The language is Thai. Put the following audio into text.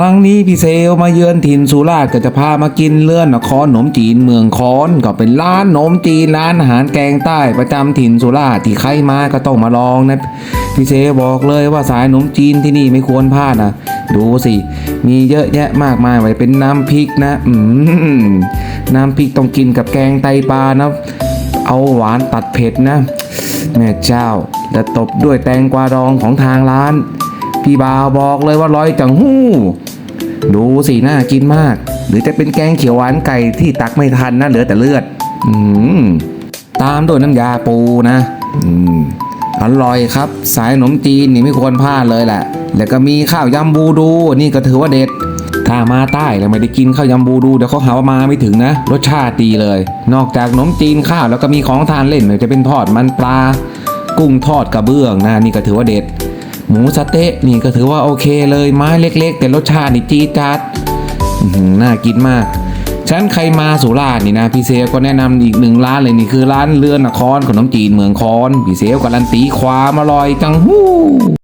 ครั้งนี้พี่เซลมาเยือนถิ่นสุราษฎร์ก็จะพามากินเลื่อนนครหนมจีนเมืองคอนก็เป็นร้านหนมจีนร้านอาหารแกงใต้ประจำถิ่นสุราษฎร์ที่ใครมาก็ต้องมาลองนะพี่เซลบอกเลยว่าสายหนมจีนที่นี่ไม่ควรพลาดนะดูสิ มีเยอะแยะมากมายไว้เป็นน้ำพริกนะอืมน้ำพริกต้องกินกับแกงไตปลานะ เอาหวานตัดเผ็ดนะ แม่เจ้าและตบด้วยแตงกวาดองของทางร้าน พี่บ่าวบอกเลยว่าร้อยจังหู้ ดูสิน่ากินมาก หรือจะเป็นแกงเขียวหวานไก่ที่ตักไม่ทันนะเหลือแต่เลือด อืมตามด้วยน้ำยาปูนะ อืมอร่อยครับ สายขนมจีนนี่ไม่ควรพลาดเลยแหละ แล้วก็มีข้าวยำบูดู นี่ก็ถือว่าเด็ด ถ้ามาใต้แล้วไม่ได้กินข้าวยำบูดูเดี๋ยวเขาหาว่ามาไม่ถึงนะ รสชาติดีเลย นอกจากขนมจีนข้าวแล้วก็มีของทานเล่นไม่ว่าจะเป็นทอดมันปลา กุ้งทอดกระเบื้องนะนี่ก็ถือว่าเด็ด หมูสะเต๊ะนี่ก็ถือว่าโอเคเลยไม้เล็ก ๆ แต่รสชาตินี่จี๊ดจัดน่ากินมากฉันใครมาสุราษฎร์นี่นะพี่เซลก็แนะนำอีกหนึ่งร้านเลยนี่คือร้านเรือนนครขนมจีนเมืองคอนพี่เซลการันตีความอร่อยจังหู้